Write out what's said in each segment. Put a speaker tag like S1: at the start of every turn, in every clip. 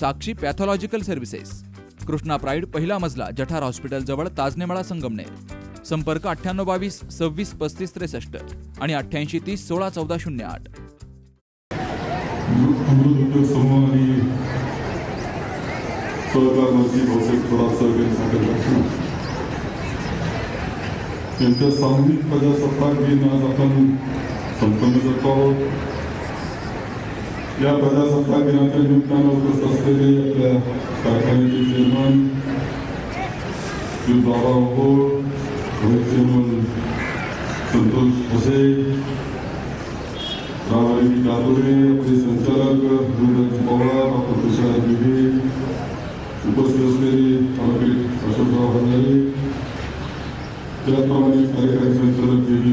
S1: Sakshi pathological services. Krishna pride पहिला मजला जठार हॉस्पिटलजवळ ताजनेमाळा संगमनेर. संपर्क अठ्ठ्याण्णव बावीस सव्वीस पस्तीस त्रेसष्ट आणि अठ्ठ्याऐंशी तीस सोळा चौदा शून्य आठ.
S2: अमृत यांच्या सामूहिक प्रजासत्ताक दिन आज आपण संपन्न करतो आहोत. या प्रजासत्ताक दिनाच्या निमित्तानं उपस्थित असलेले आपल्या कारखान्याचे चेअरमन श्री बाबा ओहोळ संतोष भसे रामाजी जाधवरे आपले संचालक गुरुदास पवार डॉक्टर तुषार दिघे उपस्थित असलेले ॲडव्होकेट अशोकराव हजारे त्याचप्रमाणे कार्यकारी संचालक जे बी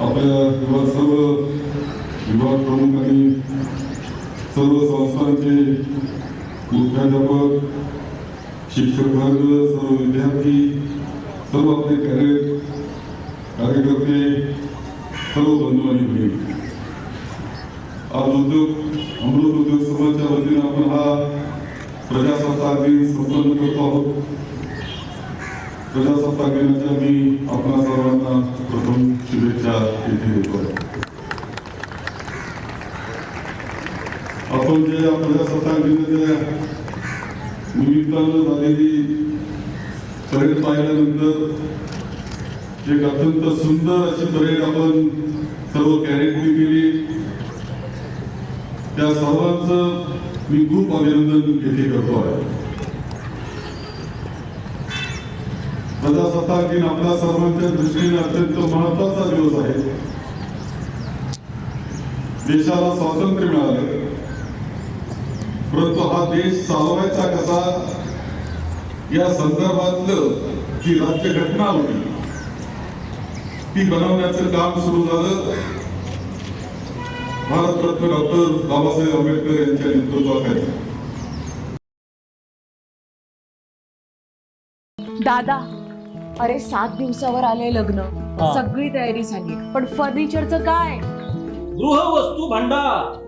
S2: आपल्या विभाग सर्व विभाग प्रमुख आणि सर्व संस्थांचे मुख्याध्यापक शिक्षक वर्ग सर्व विद्यार्थी सर्व आपले कॅडेट कार्यकर्ते सर्व बंधू आणि भगिनी आज उद्योग अमृत उद्योग समाजच्या वतीनं आपण हा प्रजासत्ताक दिन संपन्न करतो आहोत. प्रजासत्ताक दिनाच्या मी आपल्या सर्वांना प्रथम शुभेच्छा येथे देतो. आपण जे या प्रजासत्ताक दिनाच्या निमित्तानं झालेली परेड पाहिल्यानंतर एक अत्यंत सुंदर अशी परेड आपण सर्व कॅरेटने केली. त्या सर्वांचं मी खूप अभिनंदन येथे करतो आहे. प्रजासत्ताक दिन आपल्या सर्वांच्या दृष्टीने अत्यंत महत्त्वाचा दिवस आहे. देशाला स्वातंत्र्य मिळालं. परंतु हा देश चालवायचा कसा? या संदर्भातलं जी राज्यघटना होती ती बनवण्याचं काम सुरू झालं. भारतरत्न डॉक्टर बाबासाहेब आंबेडकर यांच्या नेतृत्वाखाली.
S3: दादा अरे सात दिवसावर आले लग्न. सगळी तयारी झाली. पण फर्निचरचं काय?
S4: गृहवस्तू भांडार.